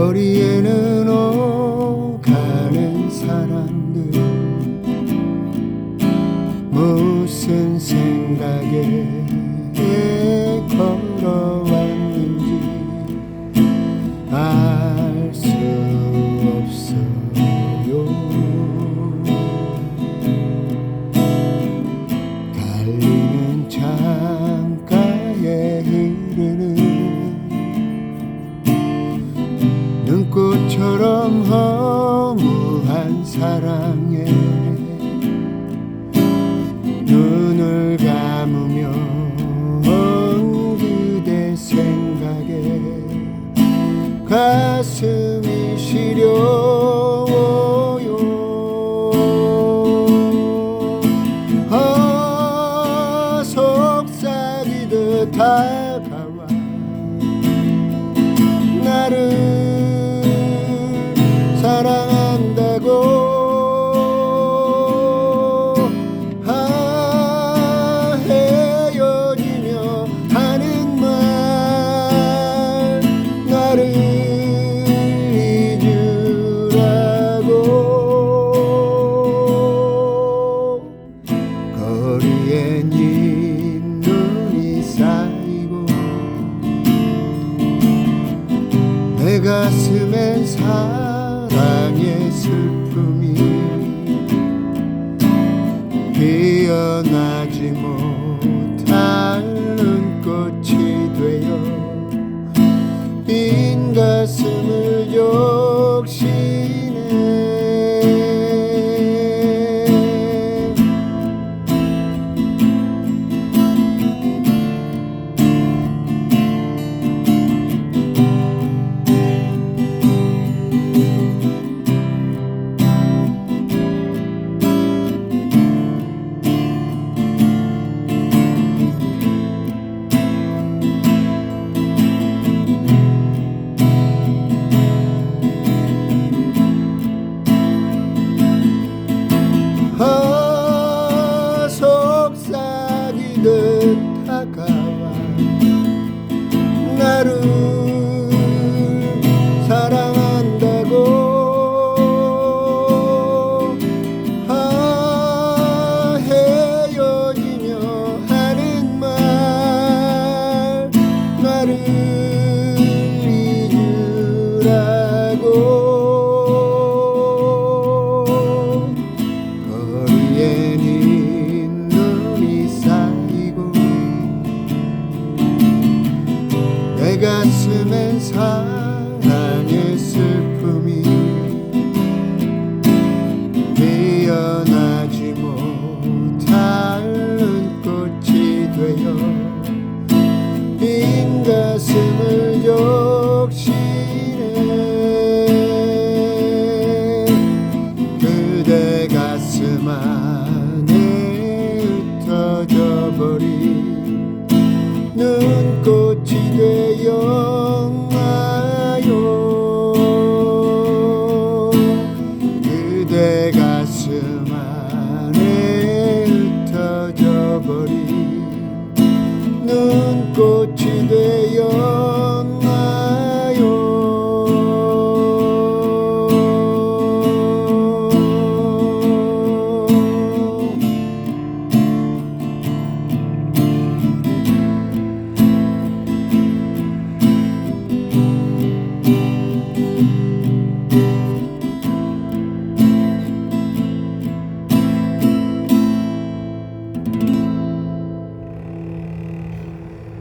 거리에는 오가는 사람들. 무슨 생각에 사랑해. 눈을 감으며 그대 생각에 가슴이 시려 가슴에 사랑의 슬픔이 피어나지 못 his hard. 가만에 흩어져 버린 눈꽃이 되어